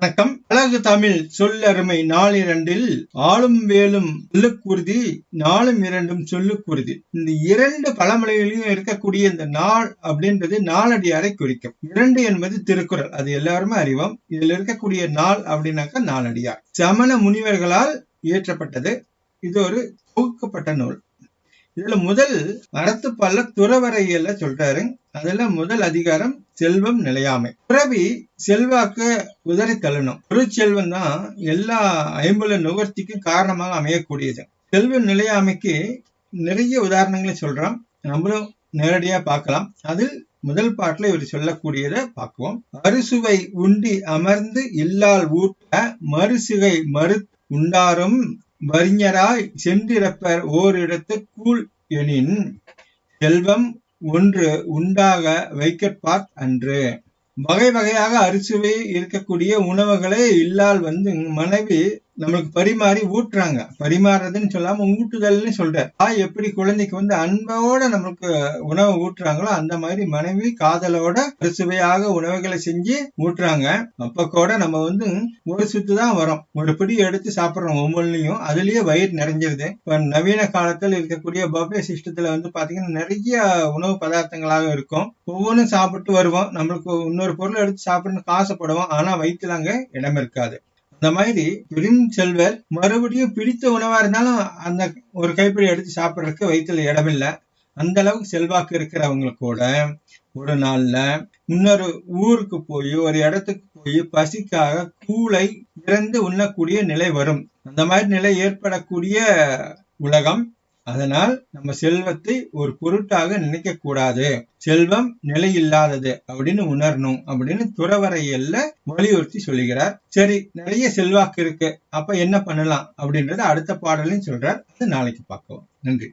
வணக்கம். அழகு தமிழ் சொல்லருமை நாளிரண்டில் ஆளும் வேலும் சொல்லுக்குருதி நாளும் இரண்டும் சொல்லுக்குருதி. இந்த இரண்டு பழமொழிகளிலும் இருக்கக்கூடிய இந்த நாள் அப்படின்றது நாளடியாரை குறிக்கும். இரண்டு என்பது திருக்குறள். அது எல்லாருமே அறிவோம். இதுல இருக்கக்கூடிய நாள் அப்படின்னாக்கா நாளடியார். சமண முனிவர்களால் இயற்றப்பட்டது. இது ஒரு தொகுக்கப்பட்ட நூல். இதுல முதல் அறத்துப்பல்ல துறவரையில சொல்றாரு. அதுல முதல் அதிகாரம் செல்வம் நிலையாமை. பிறவி செல்வாக்க உதறி தள்ளணும். பொருட்செல்வம் தான் எல்லா ஐம்புல நுகர்த்திக்கும் காரணமாக அமையக்கூடியது. செல்வ நிலையாமைக்கு நிறைய உதாரணங்களை சொல்றோம். நம்மளும் நேரடியா பார்க்கலாம். அதில் முதல் பாட்டில் இவர் சொல்லக்கூடியதை பார்க்குவோம். அறுசுவை உண்டி அமர்ந்து இல்லால் ஊட்ட மறுசுகை மறு உண்டாரும் வறிஞராய் சென்றிருப்பர் ஓரிடத்து கூழ் எனின் செல்வம் ஒன்று உண்டாக வைக்கப்பார் அன்று. வகை வகையாக அரிசுவை இருக்கக்கூடிய உணவுகளே இல்லால் வந்து மனைவி நம்மளுக்கு பரிமாறி ஊட்டுறாங்க. பரிமாறுறதுன்னு சொல்லாம ஊட்டுதல்னு சொல்ற. தாய் எப்படி குழந்தைக்கு வந்து அன்போட நம்மளுக்கு உணவை ஊட்டுறாங்களோ அந்த மாதிரி மனைவி காதலோட அரிசுவையாக உணவுகளை செஞ்சு ஊட்டுறாங்க. அப்ப கூட நம்ம வந்து ஒரு சுத்து தான் வரோம். ஒரு பிடி எடுத்து சாப்பிடுறோம் ஒவ்வொன்றையும் அதுலயே வயிறு நிறைஞ்சிருது. இப்ப நவீன காலத்தில் இருக்கக்கூடிய பஃபே சிஸ்டத்துல வந்து பாத்தீங்கன்னா நிறைய உணவு பதார்த்தங்களாக இருக்கும். ஒவ்வொன்றும் சாப்பிட்டு வருவோம். நம்மளுக்கு இன்னொரு பொருள் எடுத்து சாப்பிடணும்னு காசுப்படுவோம் ஆனா வயிற்றுல அங்க இடம் இருக்காது. இந்த மாதிரி பெரும் செல்வர் மறுபடியும் பிடித்த உணவா இருந்தாலும் அந்த ஒரு கைப்பிடி எடுத்து சாப்பிட்றதுக்கு வயிற்றுல இடமில்லை. அந்த அளவுக்கு செல்வாக்கு இருக்கிறவங்க கூட ஒரு நாள்ல இன்னொரு ஊருக்கு போய் ஒரு இடத்துக்கு போய் பசிக்காக கூளை இறந்து உண்ணக்கூடிய நிலை வரும். அந்த மாதிரி நிலை ஏற்படக்கூடிய உலகம் அதனால் நம்ம செல்வத்தை ஒரு பொருட்டாக நினைக்க கூடாது செல்வம் நிலையில்லாதது அப்படின்னு உணரணும் அப்படின்னு துறவரையல்ல வலியுறுத்தி சொல்லுகிறார். சரி நிறைய செல்வாக்கு இருக்கு. அப்ப என்ன பண்ணலாம் அப்படின்றத அடுத்த பாடலையும் சொல்றார். அது நாளைக்கு பார்க்கலாம். நன்றி.